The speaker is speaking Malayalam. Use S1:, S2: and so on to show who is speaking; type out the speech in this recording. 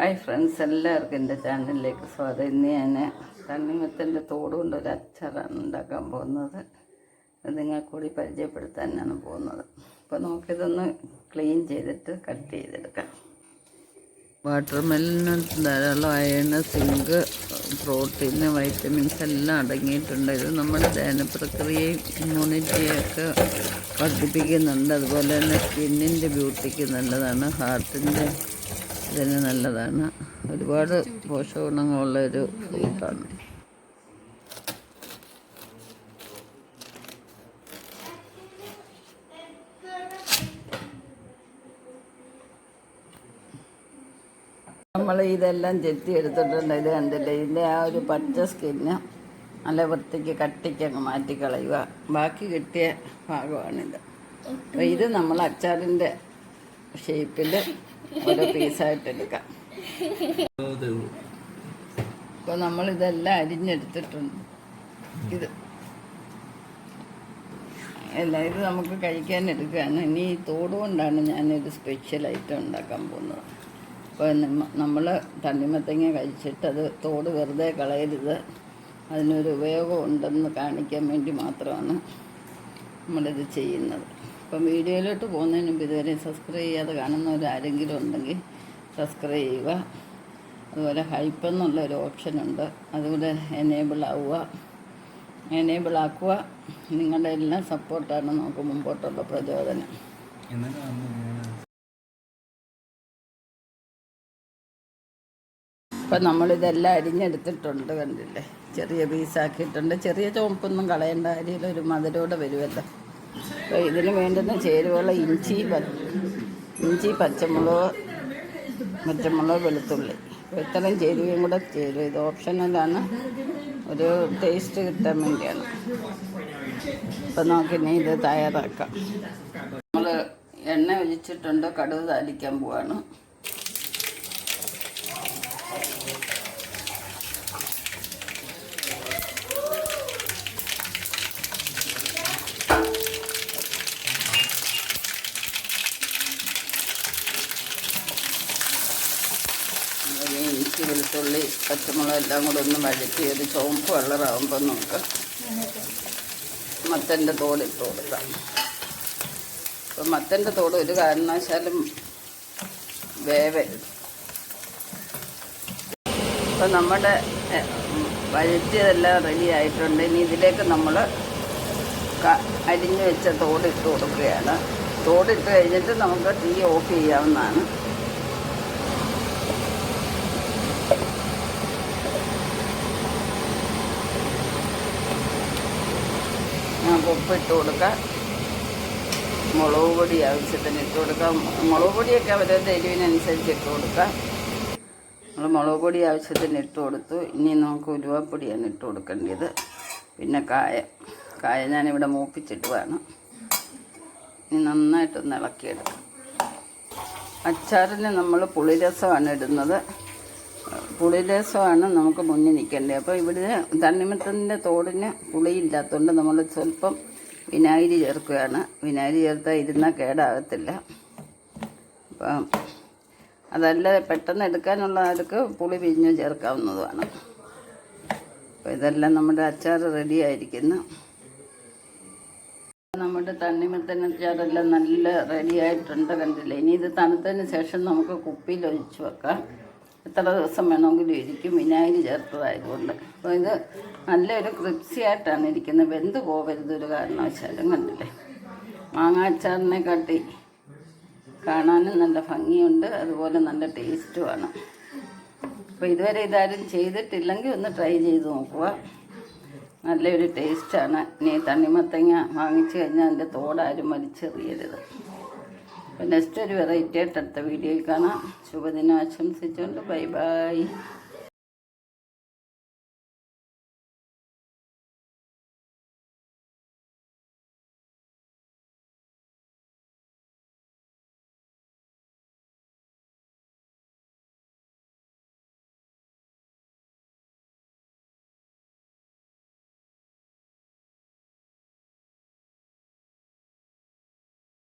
S1: ഹായ് ഫ്രണ്ട്സ് എല്ലാവർക്കും എന്റെ ചാനലിലേക്ക് സ്വാഗതം. ഇന്ന് ഞാൻ തണ്ണിമത്തന്റെ തോട് കൊണ്ട് ഒരു അച്ചാറാണ് ഉണ്ടാക്കാൻ പോകുന്നത്. അത് നിങ്ങൾക്ക് കൂടി പരിചയപ്പെടുത്താനാണ് പോകുന്നത്. അപ്പോൾ നമുക്കിതൊന്ന് ക്ലീൻ ചെയ്തിട്ട് കട്ട് ചെയ്തെടുക്കാം. വാട്ടർ മെലിന് ധാരാളം അയണ് സിങ്ക് പ്രോട്ടീന് വൈറ്റമിൻസ് എല്ലാം അടങ്ങിയിട്ടുണ്ട്. ഇത് നമ്മുടെ ദഹന പ്രക്രിയയും ഇമ്മ്യൂണിറ്റിയൊക്കെ വർദ്ധിപ്പിക്കുന്നുണ്ട്. അതുപോലെ തന്നെ സ്കിന്നിന്റെ ബ്യൂട്ടിക്ക് നല്ലതാണ്. ഹാർട്ടിന്റെ ഇതിന് നല്ലതാണ്. ഒരുപാട് പോഷകഗുണങ്ങളുള്ള ഒരു ഫ്രൂട്ടാണ് നമ്മൾ ഇതെല്ലാം ചെത്തി എടുത്തിട്ടുണ്ട്. ഇത് കണ്ടില്ലേ? ഇതിന്റെ ആ ഒരു പച്ച സ്കിന്ന് നല്ല വൃത്തിക്ക് കട്ടിക്കങ്ങ് മാറ്റിക്കളയുക ബാക്കി കിട്ടിയ ഭാഗമാണിത്. അപ്പോൾ ഇത് നമ്മൾ അച്ചാറിന്റെ ഷേപ്പിൽ ഓരോ പീസായിട്ട് എടുക്കാം. ഇപ്പോൾ നമ്മൾ ഇതെല്ലാം അരിഞ്ഞെടുത്തിട്ടുണ്ട്. ഇത്. അല്ല ഇത് നമുക്ക് കഴിക്കാൻ എടുക്കുകയാണ് ഇനി ഈ തോട് കൊണ്ടാണ് ഞാനൊരു സ്പെഷ്യൽ ഐറ്റം ഉണ്ടാക്കാൻ പോകുന്നത്. അപ്പോൾ നമ്മൾ തണ്ണിമത്തങ്ങ കഴിച്ചിട്ട് അത് തോട് വെറുതെ കളയരുത്. അതിനൊരു ഉപയോഗം ഉണ്ടെന്ന് കാണിക്കാൻ വേണ്ടി മാത്രമാണ് നമ്മളിത് ചെയ്യുന്നത്. അപ്പം വീഡിയോയിലോട്ട് പോകുന്നതിന് മുമ്പ് ഇതുവരെ സബ്സ്ക്രൈബ് ചെയ്യാതെ കാണുന്നവർ ആരെങ്കിലും ഉണ്ടെങ്കിൽ സബ്സ്ക്രൈബ് ചെയ്യുക. അതുപോലെ ഹൈപ്പ് എന്നുള്ള ഒരു ഓപ്ഷൻ ഉണ്ട്. അതുകൂടെ എനേബിൾ ആവുക. എനേബിൾ ആക്കുക. നിങ്ങളുടെ എല്ലാം സപ്പോർട്ടാണ് നമുക്ക് മുമ്പോട്ടുള്ള പ്രചോദനം. ഇപ്പം നമ്മളിതെല്ലാം അരിഞ്ഞെടുത്തിട്ടുണ്ട് കണ്ടില്ലേ? ചെറിയ പീസാക്കിയിട്ടുണ്ട് ചെറിയ ചുവപ്പൊന്നും കളയേണ്ട കാര്യമില്ല ഒരു മധുരോടെ വരുമല്ലോ അപ്പോൾ ഇതിന് വേണ്ടുന്ന ചേരുവകൾ ഇഞ്ചി ഇഞ്ചി പച്ചമുളക് പച്ചമുളക് വെളുത്തുള്ളി. അപ്പോൾ ഇത്രയും ചേരുവയും കൂടെ ചേരും. ഇത് ഓപ്ഷനലാണ്. ഒരു ടേസ്റ്റ് കിട്ടാൻ വേണ്ടിയാണ്. അപ്പം നമുക്കിനി ഇത് തയ്യാറാക്കാം. നമ്മൾ എണ്ണ ഒഴിച്ചിട്ടുണ്ട്. കടുക് താലിക്കാൻ പോവാണ് ഈ ഇഞ്ചി വെളുത്തുള്ളി പച്ചമുളക് എല്ലാം കൂടെ ഒന്ന് വഴറ്റി ഒരു ചുവപ്പ് കളറാകുമ്പോൾ നമുക്ക് മത്തന്റെ തോടിട്ട് കൊടുക്കാം. അപ്പം മത്തന്റെ തോട് ഒരു കാരണവശാലും വേവരുത് അപ്പം നമ്മുടെ വഴറ്റിയതെല്ലാം റെഡി ആയിട്ടുണ്ട്. ഇനി ഇതിലേക്ക് നമ്മൾ അരിഞ്ഞു വെച്ച തോടിട്ട് കൊടുക്കുകയാണ്. തോടിട്ട് കഴിഞ്ഞിട്ട് നമുക്ക് തീ ഓഫ് ചെയ്യാവുന്നതാണ്. ഞാൻ ഉപ്പിട്ട് കൊടുക്കാം മുളക് പൊടി ആവശ്യത്തിന് ഇട്ട് കൊടുക്കാം മുളക് പൊടിയൊക്കെ അവരവരുടെ എരിവിനനുസരിച്ച് ഇട്ട് കൊടുക്കാം നമ്മൾ മുളക് പൊടി ആവശ്യത്തിന് ഇട്ട് കൊടുത്തു. ഇനി നമുക്ക് ഉലുവപ്പൊടിയാണ് ഇട്ട് കൊടുക്കേണ്ടത്. പിന്നെ കായ. കായ ഞാനിവിടെ മൂപ്പിച്ചിട്ട് വേണം ഇനി നന്നായിട്ടൊന്ന് ഇളക്കിയെടുക്കാം. അച്ചാറിന് നമ്മൾ പുളിരസമാണ് ഇടുന്നത്. പുളിരസമാണ് നമുക്ക് മുന്നിൽ നിൽക്കേണ്ടത്. അപ്പോൾ ഇവിടെ തണ്ണിമത്തന്റെ തോടിന് പുളിയില്ലാത്തതുകൊണ്ട് നമ്മൾ സ്വല്പം വിനാഗിരി ചേർക്കുകയാണ്. വിനാഗിരി ചേർത്താൽ ഇരുന്നാൽ കേടാകത്തില്ല. അപ്പം അതല്ല പെട്ടെന്ന് എടുക്കാനുള്ള ആൾക്ക് പുളി പിഴിഞ്ഞ് ചേർക്കാവുന്നതുമാണ്. അപ്പോൾ ഇതെല്ലാം നമ്മുടെ അച്ചാർ റെഡി ആയിരിക്കുന്നു. നമ്മുടെ തണ്ണിമത്തൻ അച്ചാറെല്ലാം നല്ല റെഡി ആയിട്ടുണ്ട് കണ്ടില്ലേ? ഇനി ഇത് തണുത്തതിന് ശേഷം നമുക്ക് കുപ്പിയിൽ ഒഴിച്ച് വെക്കാം. എത്ര ദിവസം വേണമെങ്കിലും ഇരിക്കും വിനാഗിരി ചേർത്തതായതുകൊണ്ട്. അപ്പോൾ ഇത് നല്ലൊരു ക്രിപ്സിയായിട്ടാണ് ഇരിക്കുന്നത്. വെന്ത് പോകരുത് ഒരു കാരണവശാലും കണ്ടില്ലേ? മാങ്ങാച്ചാറിനെ കാട്ടി കാണാനും നല്ല ഭംഗിയുണ്ട് അതുപോലെ നല്ല ടേസ്റ്റുമാണ് അപ്പോൾ ഇതുവരെ ഇതാരും ചെയ്തിട്ടില്ലെങ്കിൽ ഒന്ന് ട്രൈ ചെയ്ത് നോക്കുക. നല്ലൊരു ടേസ്റ്റാണ് ഇനി തണ്ണിമത്തങ്ങ വാങ്ങിച്ചു കഴിഞ്ഞാൽ അതിന്റെ തോടാരും വലിച്ചെറിയരുത്. അപ്പോൾ നെക്സ്റ്റ് ഒരു വെറൈറ്റി ആയിട്ട് അടുത്ത വീഡിയോയിൽ കാണാം. ശുഭദിനം ആശംസിച്ചുകൊണ്ട് ബൈ ബൈ